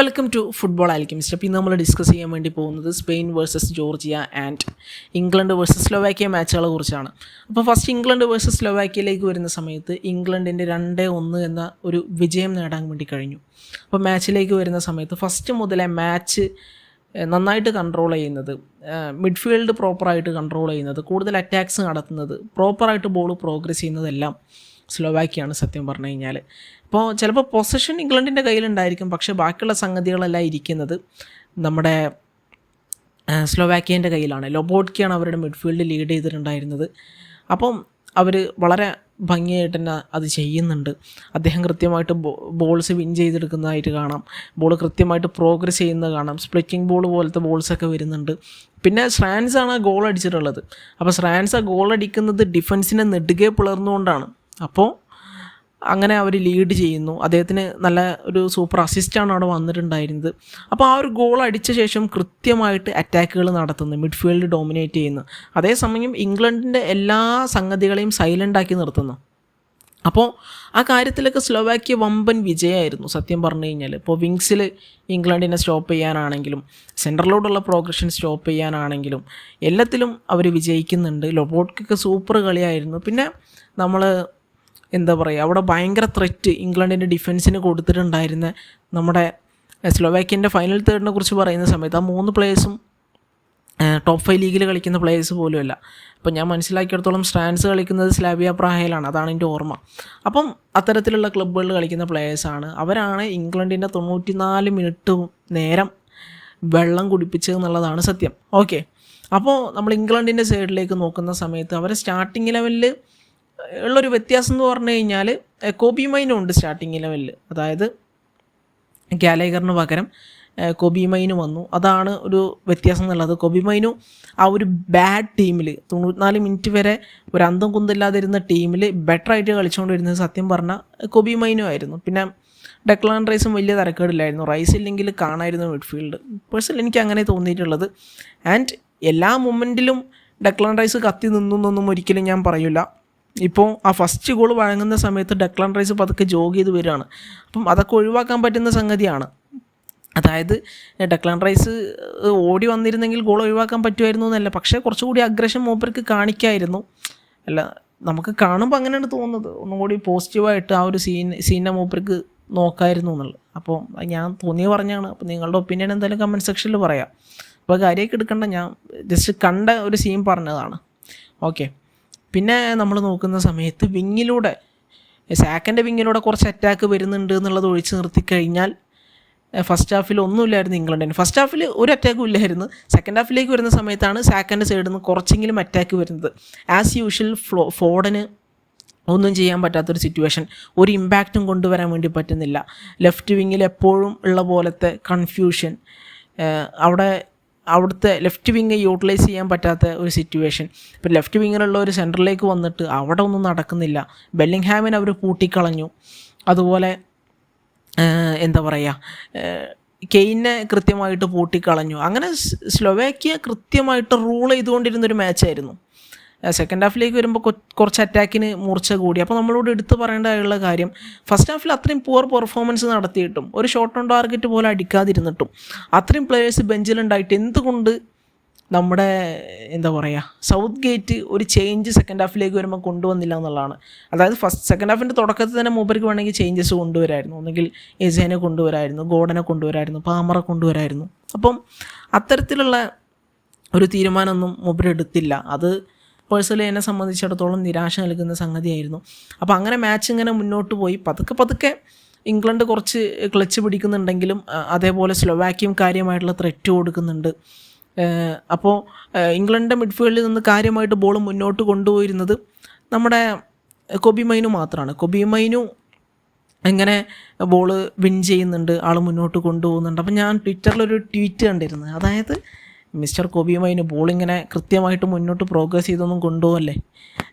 Welcome to football alchemist അപ്പോൾ ഇന്ന് നമ്മൾ ഡിസ്കസ് ചെയ്യാൻ വേണ്ടി പോകുന്നത് Spain versus Georgia and England versus Slovakia മാച്ചുകളെ കുറിച്ചാണ്. അപ്പോൾ ഫസ്റ്റ് ഇംഗ്ലണ്ട് വേഴ്സസ് സ്ലോവാക്കിയയിലേക്ക് വരുന്ന സമയത്ത് ഇംഗ്ലണ്ടിന്റെ രണ്ട് ഒന്ന് എന്ന ഒരു വിജയം നേടാൻ വേണ്ടി കഴിഞ്ഞു. അപ്പോൾ മാച്ചിലേക്ക് വരുന്ന സമയത്ത് ഫസ്റ്റ് മുതലേ മാച്ച് നന്നായിട്ട് കൺട്രോൾ ചെയ്യുന്നത് മിഡ്ഫീൽഡ് പ്രോപ്പറായിട്ട് കൺട്രോൾ ചെയ്യുന്നത് കൂടുതൽ അറ്റാക്സ് നടത്തുന്നത് പ്രോപ്പറായിട്ട് ബോൾ പ്രോഗ്രസ് ചെയ്യുന്നതെല്ലാം സ്ലോവാക്കിയാണ് സത്യം പറഞ്ഞു കഴിഞ്ഞാൽ ഇപ്പോൾ ചിലപ്പോൾ പൊസഷൻ ഇംഗ്ലണ്ടിന്റെ കയ്യിലുണ്ടായിരിക്കും. പക്ഷേ ബാക്കിയുള്ള സംഗതികളെല്ലാം ഇരിക്കുന്നത് നമ്മുടെ സ്ലോവാക്കിയന്റെ കയ്യിലാണ്. ലൊബോട്കിയാണ് അവരുടെ മിഡ്ഫീൽഡ് ലീഡ് ചെയ്തിട്ടുണ്ടായിരുന്നത്. അപ്പം അവർ വളരെ ഭംഗിയായിട്ട് തന്നെ അത് ചെയ്യുന്നുണ്ട്. അദ്ദേഹം കൃത്യമായിട്ട് ബോൾസ് വിൻ ചെയ്തെടുക്കുന്നതായിട്ട് കാണാം. ബോൾ കൃത്യമായിട്ട് പ്രോഗ്രസ് ചെയ്യുന്നത് കാണാം. സ്പ്ലിറ്റിംഗ് ബോൾ പോലത്തെ ബോൾസൊക്കെ വരുന്നുണ്ട്. പിന്നെ സ്രാൻസ് ആണ് ആ ഗോൾ അടിച്ചിട്ടുള്ളത്. അപ്പോൾ സ്രാൻസ് ആ ഗോൾ അടിക്കുന്നത് ഡിഫൻസിനെ നെടുകെ പിളർന്നുകൊണ്ടാണ് അപ്പോൾ അങ്ങനെ അവർ ലീഡ് ചെയ്യുന്നു. അദ്ദേഹത്തിന് നല്ല ഒരു സൂപ്പർ അസിസ്റ്റാണ് അവിടെ വന്നിട്ടുണ്ടായിരുന്നത്. അപ്പോൾ ആ ഒരു ഗോൾ അടിച്ച ശേഷം കൃത്യമായിട്ട് അറ്റാക്കുകൾ നടത്തുന്നു. മിഡ്ഫീൽഡ് ഡോമിനേറ്റ് ചെയ്യുന്നു. അതേസമയം ഇംഗ്ലണ്ടിന്റെ എല്ലാ സംഗതികളെയും സൈലന്റാക്കി നിർത്തുന്നു. അപ്പോൾ ആ കാര്യത്തിലൊക്കെ സ്ലോവാക്യ വമ്പൻ വിജയമായിരുന്നു സത്യം പറഞ്ഞു കഴിഞ്ഞാൽ ഇപ്പോൾ വിങ്സിൽ ഇംഗ്ലണ്ടിനെ സ്റ്റോപ്പ് ചെയ്യാനാണെങ്കിലും സെൻട്രലോടുള്ള പ്രോഗ്രഷൻ സ്റ്റോപ്പ് ചെയ്യാനാണെങ്കിലും എല്ലാത്തിലും അവർ വിജയിക്കുന്നുണ്ട്. ലൊബോട്ടിക്കൊക്കെ സൂപ്പർ കളിയായിരുന്നു. പിന്നെ നമ്മൾ എന്താ പറയുക അവിടെ ഭയങ്കര ത്രെറ്റ് ഇംഗ്ലണ്ടിന്റെ ഡിഫൻസിന് കൊടുത്തിട്ടുണ്ടായിരുന്ന നമ്മുടെ സ്ലോവാക്കിയന്റെ ഫൈനൽ തേർഡിനെ കുറിച്ച് പറയുന്ന സമയത്ത് ആ മൂന്ന് പ്ലേയേഴ്സും ടോപ്പ് ഫൈവ് ലീഗിൽ കളിക്കുന്ന പ്ലേയേഴ്സ് പോലുമല്ല. അപ്പം ഞാൻ മനസ്സിലാക്കിയിടത്തോളം സ്റ്റാൻസ് കളിക്കുന്നത് സ്ലാബിയ പ്രാഹയിലാണ് അതാണ് എന്റെ ഓർമ്മ. അപ്പം അത്തരത്തിലുള്ള ക്ലബ്ബുകളിൽ കളിക്കുന്ന പ്ലേയേഴ്സാണ് അവരാണ് ഇംഗ്ലണ്ടിന്റെ തൊണ്ണൂറ്റിനാല് മിനിറ്റ് നേരം വെള്ളം കുടിപ്പിച്ചത് എന്നുള്ളതാണ് സത്യം. ഓക്കെ അപ്പോൾ നമ്മൾ ഇംഗ്ലണ്ടിന്റെ സൈഡിലേക്ക് നോക്കുന്ന സമയത്ത് അവരെ സ്റ്റാർട്ടിംഗ് ലെവലിൽ ഉള്ളൊരു വ്യത്യാസം എന്ന് പറഞ്ഞു കഴിഞ്ഞാൽ കോബി മൈനും ഉണ്ട് സ്റ്റാർട്ടിംഗ് ലെവലിൽ അതായത് ഗാലേഗറിന് പകരം കോബി മൈനു വന്നു. അതാണ് ഒരു വ്യത്യാസം എന്നുള്ളത്. കോബി മൈനു ആ ഒരു ബാഡ് ടീമിൽ തൊണ്ണൂറ്റിനാല് മിനിറ്റ് വരെ ഒരു അന്തം കുന്തില്ലാതിരുന്ന ടീമിൽ ബെറ്റർ ആയിട്ട് കളിച്ചുകൊണ്ടിരുന്നത് സത്യം പറഞ്ഞാൽ കോബി മൈനു ആയിരുന്നു. പിന്നെ ഡെക്ലാൻ റൈസും വലിയ തരക്കേടില്ലായിരുന്നു. റൈസ് ഇല്ലെങ്കിൽ കാണായിരുന്നു മിഡ്ഫീൽഡ് പേഴ്സണൽ എനിക്ക് അങ്ങനെ തോന്നിയിട്ടുള്ളത്. ആൻഡ് എല്ലാ മൊമെന്റിലും ഡെക്ലാൻ റൈസ് കത്തി നിന്നു എന്നൊന്നും ഒരിക്കലും ഞാൻ പറയില്ല ഇപ്പോൾ ആ ഫസ്റ്റ് ഗോൾ വഴങ്ങുന്ന സമയത്ത് ഡെക്ലൺ റൈസ് പതുക്കെ ജോഗ് ചെയ്ത് വരികയാണ്. അപ്പം അതൊക്കെ ഒഴിവാക്കാൻ പറ്റുന്ന സംഗതിയാണ്. അതായത് ഡെക്ലാൻ റൈസ് ഓടി വന്നിരുന്നെങ്കിൽ ഗോൾ ഒഴിവാക്കാൻ പറ്റുമായിരുന്നു എന്നല്ല. പക്ഷേ കുറച്ചുകൂടി അഗ്രഷൻ മൂപ്പർക്ക് കാണിക്കായിരുന്നു. അല്ല നമുക്ക് കാണുമ്പോൾ അങ്ങനെയാണ് തോന്നുന്നത്. ഒന്നും കൂടി പോസിറ്റീവായിട്ട് ആ ഒരു സീൻ സീനിനെ മൂപ്പർക്ക് നോക്കായിരുന്നു എന്നുള്ളത്. അപ്പോൾ ഞാൻ തോന്നിയ പറഞ്ഞാണ്. അപ്പോൾ നിങ്ങളുടെ ഒപ്പീനിയൻ എന്തായാലും കമന്റ് സെക്ഷനിൽ പറയാം. അപ്പോൾ കാര്യമൊക്കെ എടുക്കണ്ട ഞാൻ ജസ്റ്റ് കണ്ട ഒരു സീൻ പറഞ്ഞതാണ്. ഓക്കെ പിന്നെ നമ്മൾ നോക്കുന്ന സമയത്ത് വിങ്ങിലൂടെ സാക്കന്റെ വിങ്ങിലൂടെ കുറച്ച് അറ്റാക്ക് വരുന്നുണ്ട് എന്നുള്ളത് ഒഴിച്ച് നിർത്തിക്കഴിഞ്ഞാൽ ഫസ്റ്റ് ഹാഫിൽ ഒന്നുമില്ലായിരുന്നു ഇംഗ്ലണ്ടിന് ഫസ്റ്റ് ഹാഫിൽ ഒരു അറ്റാക്കും ഇല്ലായിരുന്നു. സെക്കൻഡ് ഹാഫിലേക്ക് വരുന്ന സമയത്താണ് സാക്കന്റെ സൈഡിൽ നിന്ന് കുറച്ചെങ്കിലും അറ്റാക്ക് വരുന്നത്. ആസ് യൂഷ്വൽ ഫ്ലോ ഫോർഡിന് ഒന്നും ചെയ്യാൻ പറ്റാത്തൊരു സിറ്റുവേഷൻ ഒരു ഇമ്പാക്റ്റും കൊണ്ടുവരാൻ വേണ്ടി പറ്റുന്നില്ല. ലെഫ്റ്റ് വിങ്ങിൽ എപ്പോഴും ഉള്ള പോലത്തെ കൺഫ്യൂഷൻ അവിടെ അവിടുത്തെ ലെഫ്റ്റ് വിങ് യൂട്ടിലൈസ് ചെയ്യാൻ പറ്റാത്ത ഒരു സിറ്റുവേഷൻ ഇപ്പോൾ ലെഫ്റ്റ് വിങ്ങിലുള്ള ഒരു സെന്ററിലേക്ക് വന്നിട്ട് അവിടെ ഒന്നും നടക്കുന്നില്ല. ബെല്ലിംഗ്ഹാമിനെ അവർ പൂട്ടിക്കളഞ്ഞു അതുപോലെ എന്താ പറയുക കെയിനെ കൃത്യമായിട്ട് പൂട്ടിക്കളഞ്ഞു. അങ്ങനെ സ്ലൊവേക്കിയ കൃത്യമായിട്ട് റൂൾ ചെയ്തുകൊണ്ടിരുന്നൊരു മാച്ചായിരുന്നു സെക്കൻഡ് ഹാഫിലേക്ക് വരുമ്പോൾ കുറച്ച് അറ്റാക്കിന് മൂർച്ച കൂടി. അപ്പോൾ നമ്മളോട് എടുത്തു പറയേണ്ടതായുള്ള കാര്യം ഫസ്റ്റ് ഹാഫിൽ അത്രയും പുവർ പെർഫോമൻസ് നടത്തിയിട്ടും ഒരു ഷോട്ട് ഓൺ ടാർഗറ്റ് പോലെ അടിക്കാതിരുന്നിട്ടും അത്രയും പ്ലേയേഴ്സ് ബെഞ്ചിലുണ്ടായിട്ട് എന്തുകൊണ്ട് നമ്മുടെ എന്താ പറയുക സൗത്ത് ഗേറ്റ് ഒരു ചേഞ്ച് സെക്കൻഡ് ഹാഫിലേക്ക് വരുമ്പോൾ കൊണ്ടുവന്നില്ല എന്നുള്ളതാണ്. അതായത് ഫസ്റ്റ് സെക്കൻഡ് ഹാഫിന്റെ തുടക്കത്തിൽ തന്നെ മൂപ്പർക്ക് വേണമെങ്കിൽ ചേഞ്ചസ് കൊണ്ടുവരായിരുന്നു. ഒന്നെങ്കിൽ എസേനെ കൊണ്ടുവരായിരുന്നു ഗോഡനെ കൊണ്ടുവരായിരുന്നു പാമറ കൊണ്ടുവരായിരുന്നു. അപ്പം അത്തരത്തിലുള്ള ഒരു തീരുമാനമൊന്നും മൂപ്പർ എടുത്തില്ല. അത് പേഴ്സണലി എന്നെ സംബന്ധിച്ചിടത്തോളം നിരാശ നൽകുന്ന സംഗതിയായിരുന്നു. അപ്പോൾ അങ്ങനെ മാച്ച് ഇങ്ങനെ മുന്നോട്ട് പോയി. പതുക്കെ പതുക്കെ ഇംഗ്ലണ്ട് കുറച്ച് ക്ലച്ച് പിടിക്കുന്നുണ്ടെങ്കിലും അതേപോലെ സ്ലൊവാക്കിയും കാര്യമായിട്ടുള്ള ത്രെറ്റ് കൊടുക്കുന്നുണ്ട്. അപ്പോൾ ഇംഗ്ലണ്ടിന്റെ മിഡ്ഫീൽഡിൽ നിന്ന് കാര്യമായിട്ട് ബോൾ മുന്നോട്ട് കൊണ്ടുപോയിരുന്നത് നമ്മുടെ കൊബി മൈനു മാത്രമാണ് കൊബി മൈനു എങ്ങനെ ബോൾ വിൻ ചെയ്യുന്നുണ്ട്. ആൾ മുന്നോട്ട് കൊണ്ടുപോകുന്നുണ്ട്. അപ്പം ഞാൻ ട്വിറ്ററിലൊരു ട്വീറ്റ് കണ്ടിരുന്നു. അതായത് മിസ്റ്റർ കോബിയുമായിന് ബോൾ ഇങ്ങനെ കൃത്യമായിട്ട് മുന്നോട്ട് പ്രോഗ്രസ് ചെയ്തൊന്നും കൊണ്ടുപോകല്ലേ?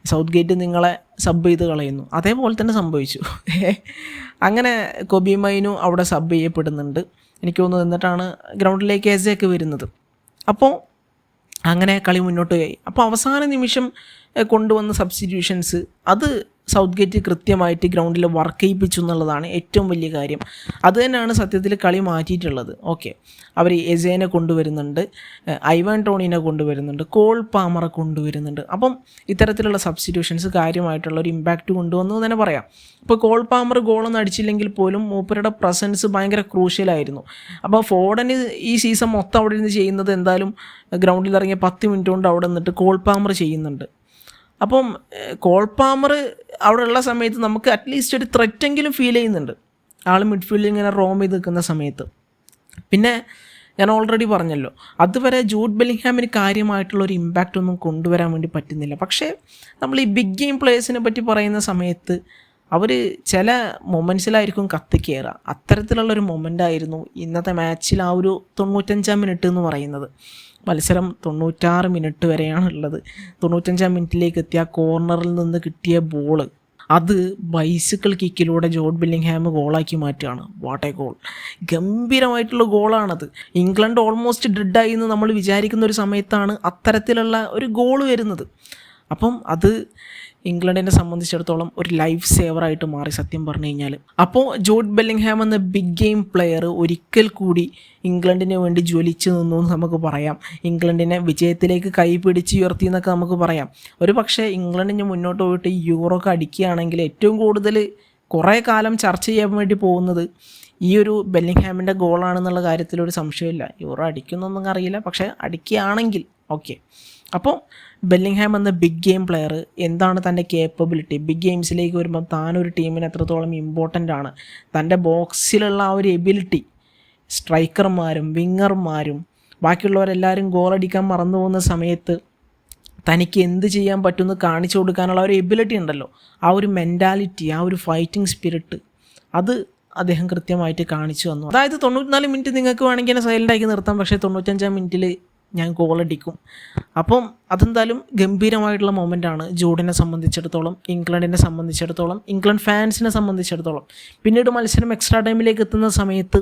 സൗത്ത് ഗേറ്റ് നിങ്ങളെ സബ് ചെയ്ത് കളയുന്നു. അതേപോലെ തന്നെ സംഭവിച്ചു. അങ്ങനെ കൊബിയുമൈനു അവിടെ സബ് ചെയ്യപ്പെടുന്നുണ്ട്. എനിക്ക് തോന്നുന്നു എന്നിട്ടാണ് ഗ്രൗണ്ടിലേക്ക് എസയൊക്കെ വരുന്നത്. അപ്പോൾ അങ്ങനെ കളി മുന്നോട്ട് പോയി. അപ്പോൾ അവസാന നിമിഷം കൊണ്ടുവന്ന സബ്സ്റ്റിറ്റ്യൂഷൻസ് അത് സൗത്ത് ഗേറ്റ് കൃത്യമായിട്ട് ഗ്രൗണ്ടിൽ വർക്ക് ചെയ്യിപ്പിച്ചു എന്നുള്ളതാണ് ഏറ്റവും വലിയ കാര്യം. അത് തന്നെയാണ് സത്യത്തിൽ കളി മാറ്റിയിട്ടുള്ളത്. ഓക്കെ. അവർ എസേനെ കൊണ്ടുവരുന്നുണ്ട് ഐവൻ ടോണിനെ കൊണ്ടുവരുന്നുണ്ട് കോൾ പാമറെ കൊണ്ടുവരുന്നുണ്ട്. അപ്പം ഇത്തരത്തിലുള്ള സബ്സ്റ്റിറ്റ്യൂഷൻസ് കാര്യമായിട്ടുള്ള ഒരു ഇമ്പാക്റ്റ് കൊണ്ടുവന്നു തന്നെ പറയാം. ഇപ്പോൾ കോൾ പാമർ ഗോളൊന്നും അടിച്ചില്ലെങ്കിൽ പോലും മൂപ്പരുടെ പ്രസൻസ് ഭയങ്കര ക്രൂഷ്യലായിരുന്നു. അപ്പോൾ ഫോർഡന് ഈ സീസൺ മൊത്തം അവിടെ നിന്ന് ചെയ്യുന്നത് എന്തായാലും ഗ്രൗണ്ടിൽ ഇറങ്ങിയ പത്ത് മിനിറ്റ് കൊണ്ട് അവിടെ നിന്നിട്ട് കോൾ പാമർ ചെയ്യുന്നുണ്ട്. അപ്പം കോൾപാമർ കോൾ പാമർ അവിടെ ഉള്ള സമയത്ത് നമുക്ക് അറ്റ്ലീസ്റ്റ് ഒരു ത്രെറ്റെങ്കിലും ഫീൽ ചെയ്യുന്നുണ്ട്. ആൾ മിഡ്ഫീൽഡിൽ ഇങ്ങനെ റോം ചെയ്ത് നിൽക്കുന്ന സമയത്ത്. പിന്നെ ഞാൻ ഓൾറെഡി പറഞ്ഞല്ലോ അതുവരെ ജൂഡ് ബെല്ലിംഗ്ഹാമിന് കാര്യമായിട്ടുള്ള ഒരു ഇമ്പാക്റ്റ് ഒന്നും കൊണ്ടുവരാൻ വേണ്ടി പറ്റുന്നില്ല. പക്ഷേ നമ്മൾ ഈ ബിഗ് ഗെയിം പ്ലേയേഴ്സിനെ പറ്റി പറയുന്ന സമയത്ത് അവർ ചില മൊമെന്റ്സിലായിരിക്കും കത്തിക്കയറുക അത്തരത്തിലുള്ളൊരു മൊമെന്റ് ആയിരുന്നു ഇന്നത്തെ മാച്ചിൽ ആ ഒരു തൊണ്ണൂറ്റഞ്ചാം മിനിറ്റ് എന്ന് പറയുന്നത്. മത്സരം തൊണ്ണൂറ്റാറ് മിനിറ്റ് വരെയാണ് ഉള്ളത് തൊണ്ണൂറ്റഞ്ചാം മിനിറ്റിലേക്ക് എത്തിയ കോർണറിൽ നിന്ന് കിട്ടിയ ബോൾ അത് ബൈസിക്കിൾ കിക്കിലൂടെ ജോർഡ് ബില്ലിംഗ്ഹാം ഗോളാക്കി മാറ്റുകയാണ്. വാട്ട് എ ഗോൾ ഗംഭീരമായിട്ടുള്ള ഗോളാണത് ഇംഗ്ലണ്ട് ഓൾമോസ്റ്റ് ഡെഡായി എന്ന് നമ്മൾ വിചാരിക്കുന്ന ഒരു സമയത്താണ് അത്തരത്തിലുള്ള ഒരു ഗോൾ വരുന്നത്. അപ്പം അത് ഇംഗ്ലണ്ടിനെ സംബന്ധിച്ചിടത്തോളം ഒരു ലൈഫ് സേവറായിട്ട് മാറി സത്യം പറഞ്ഞു കഴിഞ്ഞാൽ അപ്പോൾ ജോഡ് ബെല്ലിംഗ്ഹാം എന്ന ബിഗ് ഗെയിം പ്ലെയർ ഒരിക്കൽ കൂടി ഇംഗ്ലണ്ടിന് വേണ്ടി ജ്വലിച്ചു നിന്നു എന്ന് നമുക്ക് പറയാം. ഇംഗ്ലണ്ടിനെ വിജയത്തിലേക്ക് കൈപിടിച്ച് ഉയർത്തി എന്നൊക്കെ നമുക്ക് പറയാം. ഒരു പക്ഷേ ഇംഗ്ലണ്ടിന് മുന്നോട്ട് പോയിട്ട് യൂറോ അടിക്കുകയാണെങ്കിൽ ഏറ്റവും കൂടുതൽ കുറേ കാലം ചർച്ച ചെയ്യാൻ വേണ്ടി പോകുന്നത് ഈ ഒരു ബെല്ലിംഗ്ഹാമിന്റെ ഗോളാണെന്നുള്ള കാര്യത്തിൽ ഒരു സംശയമില്ല. യൂറോ അടിക്കുന്നൊന്നും അറിയില്ല. പക്ഷേ അടിക്കുകയാണെങ്കിൽ ഓക്കെ അപ്പോൾ ബെല്ലിംഗ്ഹാം എന്ന ബിഗ് ഗെയിം പ്ലെയർ എന്താണ് തന്റെ കേപ്പബിലിറ്റി ബിഗ് ഗെയിംസിലേക്ക് വരുമ്പോൾ താനൊരു ടീമിന് എത്രത്തോളം ഇമ്പോർട്ടന്റ് ആണ്? തന്റെ ബോക്സിലുള്ള ആ ഒരു എബിലിറ്റി സ്ട്രൈക്കർമാരും വിങ്ങർമാരും ബാക്കിയുള്ളവരെല്ലാവരും ഗോളടിക്കാൻ മറന്നു പോകുന്ന സമയത്ത് തനിക്ക് എന്ത് ചെയ്യാൻ പറ്റുമെന്ന് കാണിച്ചു കൊടുക്കാനുള്ള ഒരു എബിലിറ്റി ഉണ്ടല്ലോ. ആ ഒരു മെന്റാലിറ്റി ആ ഒരു ഫൈറ്റിംഗ് സ്പിരിറ്റ് അത് അദ്ദേഹം കൃത്യമായിട്ട് കാണിച്ചു വന്നു അതായത് തൊണ്ണൂറ്റിനാല് മിനിറ്റ് നിങ്ങൾക്ക് വേണമെങ്കിൽ എന്നെ സൈലന്റാക്കി നിർത്താം. പക്ഷേ തൊണ്ണൂറ്റഞ്ചാം മിനിറ്റിൽ ഞാൻ ഗോളടിക്കും അപ്പം അതെന്തായാലും ഗംഭീരമായിട്ടുള്ള മൊമെന്റാണ് ജൂഡിനെ സംബന്ധിച്ചിടത്തോളം ഇംഗ്ലണ്ടിനെ സംബന്ധിച്ചിടത്തോളം ഇംഗ്ലണ്ട് ഫാൻസിനെ സംബന്ധിച്ചിടത്തോളം. പിന്നീട് മത്സരം എക്സ്ട്രാ ടൈമിലേക്ക് എത്തുന്ന സമയത്ത്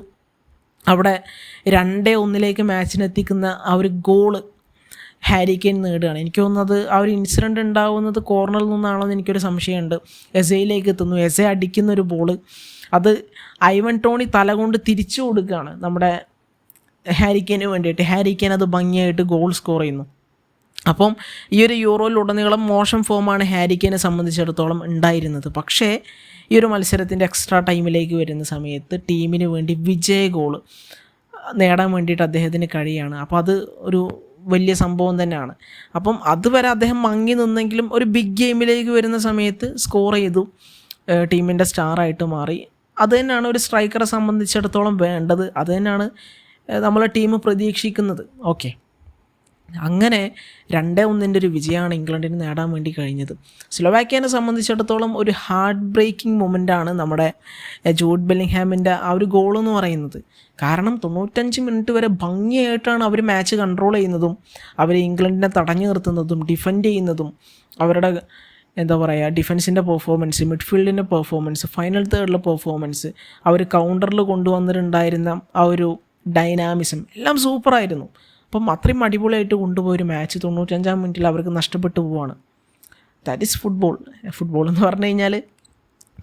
അവിടെ രണ്ടേ ഒന്നിലേക്ക് മാച്ചിനെത്തിക്കുന്ന ആ ഒരു ഗോൾ ഹാരി കെയിൻ നേടുകയാണ്. എനിക്ക് തോന്നുന്നത് ആ ഒരു ഇൻസിഡന്റ് ഉണ്ടാകുന്നത് കോർണറിൽ നിന്നാണോ എന്ന് എനിക്കൊരു സംശയമുണ്ട്. എസയിലേക്ക് എത്തുന്നു. എസെ അടിക്കുന്ന ഒരു ബോൾ അത് ഐവൻ ടോണി തല കൊണ്ട് തിരിച്ചു കൊടുക്കുകയാണ് നമ്മുടെ ഹാരിക്കേന് വേണ്ടിയിട്ട്. ഹാരിക്കേൻ അത് ഭംഗിയായിട്ട് ഗോൾ സ്കോർ ചെയ്യുന്നു. അപ്പം ഈ ഒരു യൂറോയിലുടനീളം മോശം ഫോമാണ് ഹാരിക്കേനെ സംബന്ധിച്ചിടത്തോളം ഉണ്ടായിരുന്നത്. പക്ഷേ ഈ ഒരു മത്സരത്തിന്റെ എക്സ്ട്രാ ടൈമിലേക്ക് വരുന്ന സമയത്ത് ടീമിന് വേണ്ടി വിജയ ഗോൾ നേടാൻ വേണ്ടിയിട്ട് അദ്ദേഹത്തിന് കഴിയാണ്. അപ്പോൾ അത് ഒരു വലിയ സംഭവം തന്നെയാണ്. അപ്പം അതുവരെ അദ്ദേഹം മങ്ങി നിന്നെങ്കിലും ഒരു ബിഗ് ഗെയിമിലേക്ക് വരുന്ന സമയത്ത് സ്കോർ ചെയ്തു. ടീമിന്റെ സ്റ്റാറായിട്ട് മാറി. അത് തന്നെയാണ് ഒരു സ്ട്രൈക്കറെ സംബന്ധിച്ചിടത്തോളം വേണ്ടത്. അത് തന്നെയാണ് നമ്മളെ ടീം പ്രതീക്ഷിക്കുന്നത്. ഓക്കെ അങ്ങനെ രണ്ടേ ഒന്നിന്റെ ഒരു വിജയമാണ് ഇംഗ്ലണ്ടിന് നേടാൻ വേണ്ടി കഴിഞ്ഞത്. സ്ലോവാക്യനെ സംബന്ധിച്ചിടത്തോളം ഒരു ഹാർട്ട് ബ്രേക്കിംഗ് മൊമെന്റാണ് നമ്മുടെ ജോഡ് ബെല്ലിംഗ്ഹാമിന്റെ ആ ഒരു ഗോൾ എന്ന് പറയുന്നത്. കാരണം തൊണ്ണൂറ്റഞ്ച് മിനിറ്റ് വരെ ഭംഗിയായിട്ടാണ് അവർ മാച്ച് കൺട്രോൾ ചെയ്യുന്നതും അവർ ഇംഗ്ലണ്ടിനെ തടഞ്ഞു നിർത്തുന്നതും ഡിഫെൻഡ് ചെയ്യുന്നതും അവരുടെ എന്താ പറയുക ഡിഫൻസിന്റെ പെർഫോമൻസ് മിഡ്ഫീൽഡിന്റെ പെർഫോമൻസ് ഫൈനൽ തേർഡിലെ പെർഫോമൻസ് അവർ കൗണ്ടറിൽ കൊണ്ടുവന്നിട്ടുണ്ടായിരുന്ന ആ ഒരു ഡൈനാമിസം എല്ലാം സൂപ്പറായിരുന്നു. അപ്പം അത്രയും അടിപൊളിയായിട്ട് കൊണ്ടുപോയൊരു മാച്ച് തൊണ്ണൂറ്റഞ്ചാം മിനിറ്റിൽ അവർക്ക് നഷ്ടപ്പെട്ടു പോവാണ്. ദാറ്റ് ഈസ് ഫുട്ബോൾ ഫുട്ബോൾ എന്ന് പറഞ്ഞു കഴിഞ്ഞാൽ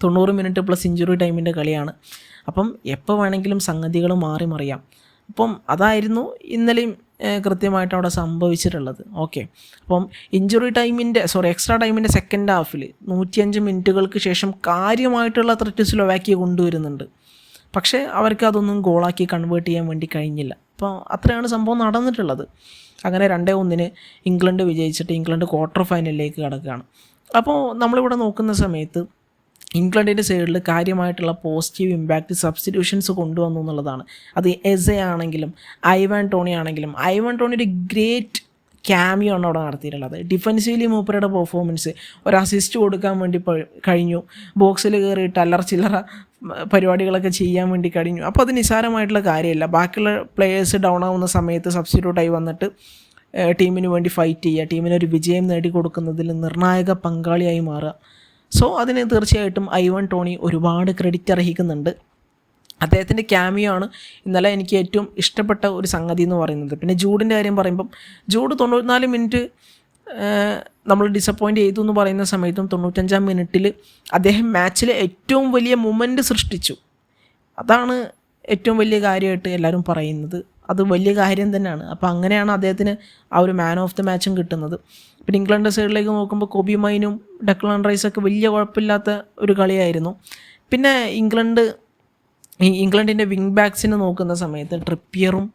തൊണ്ണൂറ് മിനിറ്റ് പ്ലസ് ഇഞ്ചുറി ടൈമിന്റെ കളിയാണ്. അപ്പം എപ്പോൾ വേണമെങ്കിലും സംഗതികൾ മാറി മറിയാം. അപ്പം അതായിരുന്നു ഇന്നലെയും കൃത്യമായിട്ട് അവിടെ സംഭവിച്ചിട്ടുള്ളത്. ഓക്കെ അപ്പം ഇഞ്ചുറി ടൈമിന്റെ സോറി എക്സ്ട്രാ ടൈമിന്റെ സെക്കൻഡ് ഹാഫിൽ നൂറ്റിയഞ്ച് മിനിറ്റുകൾക്ക് ശേഷം കാര്യമായിട്ടുള്ള ത്രെറ്റ് സ്ലോവാക്കിയ കൊണ്ടുവരുന്നുണ്ട്. പക്ഷേ അവർക്ക് അതൊന്നും ഗോളാക്കി കൺവേർട്ട് ചെയ്യാൻ വേണ്ടി കഴിഞ്ഞില്ല. അപ്പോൾ അത്രയാണ് സംഭവം നടന്നിട്ടുള്ളത്. അങ്ങനെ രണ്ടേ ഒന്നിന് ഇംഗ്ലണ്ട് വിജയിച്ചിട്ട് ഇംഗ്ലണ്ട് ക്വാർട്ടർ ഫൈനലിലേക്ക് കടക്കുകയാണ്. അപ്പോൾ നമ്മളിവിടെ നോക്കുന്ന സമയത്ത് ഇംഗ്ലണ്ടിന്റെ സൈഡിൽ കാര്യമായിട്ടുള്ള പോസിറ്റീവ് ഇമ്പാക്റ്റ് സബ്സ്റ്റിറ്റ്യൂഷൻസ് കൊണ്ടുവന്നു എന്നുള്ളതാണ്. അത് എസെ ആണെങ്കിലും ഐവാൻ ടോണി ആണെങ്കിലും ഐവാൻ ടോണി ഒരു ഗ്രേറ്റ് ക്യാമിയോ ആണ് അവിടെ നടത്തിയിട്ടുള്ളത്. ഡിഫൻസീവ്ലി മൂപ്പരുടെ പെർഫോമൻസ് ഒരു അസിസ്റ്റ് കൊടുക്കാൻ വേണ്ടി കഴിഞ്ഞു. ബോക്സിൽ കയറിയിട്ട് അല്ലറ ചില്ലറ പരിപാടികളൊക്കെ ചെയ്യാൻ വേണ്ടി കഴിഞ്ഞു. അപ്പോൾ അത് നിസ്സാരമായിട്ടുള്ള കാര്യമല്ല. ബാക്കിയുള്ള പ്ലേയേഴ്സ് ഡൗൺ ആവുന്ന സമയത്ത് സബ്സ്റ്റിറ്റ്യൂട്ടായി വന്നിട്ട് ടീമിന് വേണ്ടി ഫൈറ്റ് ചെയ്യുക ടീമിന് ഒരു വിജയം നേടിക്കൊടുക്കുന്നതിൽ നിർണായക പങ്കാളിയായി മാറുക. സോ അതിന് തീർച്ചയായിട്ടും ഐവൺ ടോണി ഒരുപാട് ക്രെഡിറ്റ് അർഹിക്കുന്നുണ്ട്. അദ്ദേഹത്തിന്റെ ക്യാമിയോ ആണ് ഇന്നലെ എനിക്ക് ഏറ്റവും ഇഷ്ടപ്പെട്ട ഒരു സംഗതി എന്ന് പറയുന്നത്. പിന്നെ ജൂഡിന്റെ കാര്യം പറയുമ്പം ജൂഡ് തൊണ്ണൂറ്റിനാല് മിനിറ്റ് നമ്മൾ ഡിസപ്പോയിന്റ് ചെയ്തു എന്ന് പറയുന്ന സമയത്തും തൊണ്ണൂറ്റഞ്ചാം മിനിറ്റിൽ അദ്ദേഹം മാച്ചിൽ ഏറ്റവും വലിയ മൊമെന്റ് സൃഷ്ടിച്ചു. അതാണ് ഏറ്റവും വലിയ കാര്യമായിട്ട് എല്ലാവരും പറയുന്നത്. അത് വലിയ കാര്യം തന്നെയാണ്. അപ്പോൾ അങ്ങനെയാണ് അദ്ദേഹത്തിന് ആ ഒരു മാൻ ഓഫ് ദി മാച്ചും കിട്ടുന്നത്. പിന്നെ ഇംഗ്ലണ്ട് സൈഡിലേക്ക് നോക്കുമ്പോൾ കോബി മൈനും ഡക്ലാൻ റൈസൊക്കെ വലിയ കുഴപ്പമില്ലാത്ത ഒരു കളിയായിരുന്നു. പിന്നെ ഇംഗ്ലണ്ട് ഇംഗ്ലണ്ടിന്റെ വിങ് ബാക്സിനെ നോക്കുന്ന സമയത്ത് ട്രിപ്പിയറും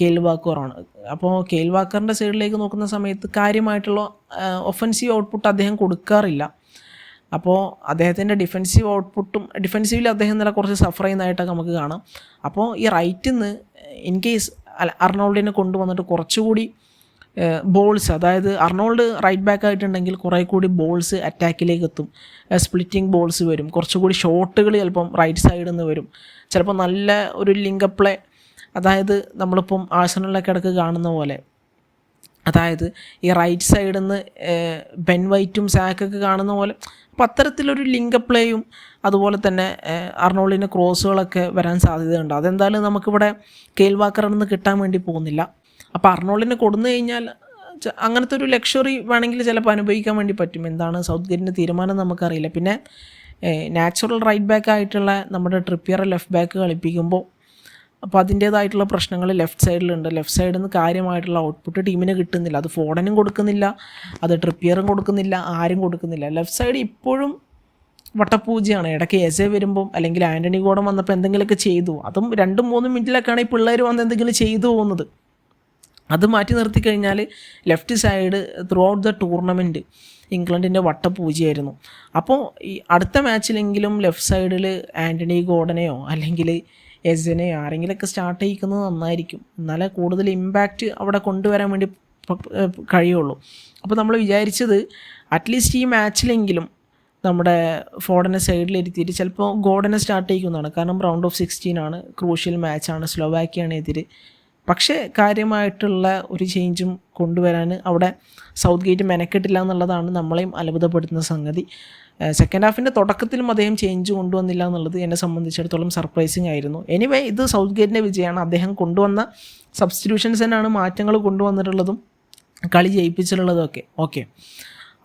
കെയിൽ വാക്കറുമാണ് അപ്പോൾ കേൽവാക്കറിന്റെ സൈഡിലേക്ക് നോക്കുന്ന സമയത്ത് കാര്യമായിട്ടുള്ള ഒഫൻസീവ് ഔട്ട്പുട്ട് അദ്ദേഹം കൊടുക്കാറില്ല. അപ്പോൾ അദ്ദേഹത്തിന്റെ ഡിഫെൻസീവ് ഔട്ട്പുട്ടും ഡിഫെൻസീവിൽ അദ്ദേഹം നില കുറച്ച് സഫർ ചെയ്യുന്നതായിട്ടൊക്കെ നമുക്ക് കാണാം. അപ്പോൾ ഈ റൈറ്റിൽ നിന്ന് ഇൻ കേസ് അർണോൾഡിനെ കൊണ്ടുവന്നിട്ട് കുറച്ചുകൂടി ബോൾസ് അതായത് അർണോൾഡ് റൈറ്റ് ബാക്ക് ആയിട്ടുണ്ടെങ്കിൽ കുറേ കൂടി ബോൾസ് അറ്റാക്കിലേക്ക് എത്തും. സ്പ്ലിറ്റിംഗ് ബോൾസ് വരും. കുറച്ചുകൂടി ഷോട്ടുകൾ ചിലപ്പം റൈറ്റ് സൈഡിൽ നിന്ന് വരും. ചിലപ്പോൾ നല്ല ഒരു ലിങ്ക് പ്ലേ അതായത് നമ്മളിപ്പം ആഴ്സണലിലൊക്കെ ഇടയ്ക്ക് കാണുന്ന പോലെ. അതായത് ഈ റൈറ്റ് സൈഡിൽ നിന്ന് ബെൻ വൈറ്റും സാക്കൊക്കെ കാണുന്ന പോലെ. അപ്പോൾ അത്തരത്തിലൊരു ലിങ്ക് പ്ലേയും അതുപോലെ തന്നെ അർണോളിന് ക്രോസുകളൊക്കെ വരാൻ സാധ്യതയുണ്ട്. അതെന്തായാലും നമുക്കിവിടെ കെയിൽ കിട്ടാൻ വേണ്ടി പോകുന്നില്ല. അപ്പോൾ അർണോളിന് കൊടുന്നു കഴിഞ്ഞാൽ അങ്ങനത്തെ ഒരു ലക്ഷറി വേണമെങ്കിൽ ചിലപ്പോൾ അനുഭവിക്കാൻ വേണ്ടി പറ്റും. എന്താണ് സൗത്ത് ഗേറ്റിന്റെ തീരുമാനം നമുക്കറിയില്ല. പിന്നെ നാച്ചുറൽ റൈറ്റ് ബാക്ക് ആയിട്ടുള്ള നമ്മുടെ ട്രിപ്പിയറെ ലെഫ്റ്റ് ബാക്ക് കളിപ്പിക്കുമ്പോൾ അപ്പോൾ അതിന്റേതായിട്ടുള്ള പ്രശ്നങ്ങൾ ലെഫ്റ്റ് സൈഡിലുണ്ട്. ലെഫ്റ്റ് സൈഡിൽ നിന്ന് കാര്യമായിട്ടുള്ള ഔട്ട്പുട്ട് ടീമിന് കിട്ടുന്നില്ല. അത് ഫോഡനും കൊടുക്കുന്നില്ല. അത് ട്രിപ്പിയറും കൊടുക്കുന്നില്ല. ആരും കൊടുക്കുന്നില്ല. ലെഫ്റ്റ് സൈഡ് ഇപ്പോഴും വട്ടപ്പൂജയാണ് ഇടയ്ക്ക് എസ് വരുമ്പം അല്ലെങ്കിൽ ആന്റണി ഗോഡം വന്നപ്പോൾ എന്തെങ്കിലുമൊക്കെ ചെയ്തു. അതും രണ്ടും മൂന്നും മിനിറ്റിലൊക്കെയാണ് ഈ പിള്ളേർ വന്ന് എന്തെങ്കിലും ചെയ്തു പോകുന്നത്. അത് മാറ്റി നിർത്തി കഴിഞ്ഞാൽ left side through out the tournament ഇംഗ്ലണ്ടിന്റെ വട്ടപൂജയായിരുന്നു. അപ്പോൾ ഈ അടുത്ത മാച്ചിലെങ്കിലും ലെഫ്റ്റ് സൈഡിൽ ആന്റണി ഗോഡനെയോ അല്ലെങ്കിൽ എസിനെ ആരെങ്കിലുമൊക്കെ സ്റ്റാർട്ട് ചെയ്യിക്കുന്നത് നന്നായിരിക്കും. എന്നാലേ കൂടുതൽ ഇമ്പാക്റ്റ് അവിടെ കൊണ്ടുവരാൻ വേണ്ടി കഴിയുള്ളൂ. അപ്പോൾ നമ്മൾ വിചാരിച്ചത് അറ്റ്ലീസ്റ്റ് ഈ മാച്ചിലെങ്കിലും നമ്മുടെ ഫോർഡിനെ സൈഡിലിരുത്തിയിട്ട് ചിലപ്പോൾ ഗോഡനെ സ്റ്റാർട്ട് ചെയ്യിക്കുന്നതാണ്. കാരണം റൗണ്ട് ഓഫ് സിക്സ്റ്റീൻ ആണ് ക്രൂഷ്യൽ മാച്ചാണ് സ്ലോവാക്കിയാണ് എതിര്. പക്ഷേ കാര്യമായിട്ടുള്ള ഒരു ചേഞ്ചും കൊണ്ടുവരാൻ അവിടെ സൗത്ത് ഗേറ്റ് മെനക്കെട്ടില്ല എന്നുള്ളതാണ് നമ്മളെയും അത്ഭുതപ്പെടുത്തുന്ന സംഗതി. സെക്കൻഡ് ഹാഫിന്റെ തുടക്കത്തിലും അദ്ദേഹം ചേഞ്ച് കൊണ്ടുവന്നില്ല എന്നുള്ളത് എന്നെ സംബന്ധിച്ചിടത്തോളം സർപ്രൈസിങ് ആയിരുന്നു. എനിവേ ഇത് സൗത്ത് ഗേറ്റിന്റെ വിജയമാണ്. അദ്ദേഹം കൊണ്ടുവന്ന സബ്സ്റ്റിറ്റ്യൂഷൻസ് തന്നെയാണ് മാറ്റങ്ങൾ കൊണ്ടുവന്നിട്ടുള്ളതും കളി ജയിപ്പിച്ചിട്ടുള്ളതും ഒക്കെ. ഓക്കെ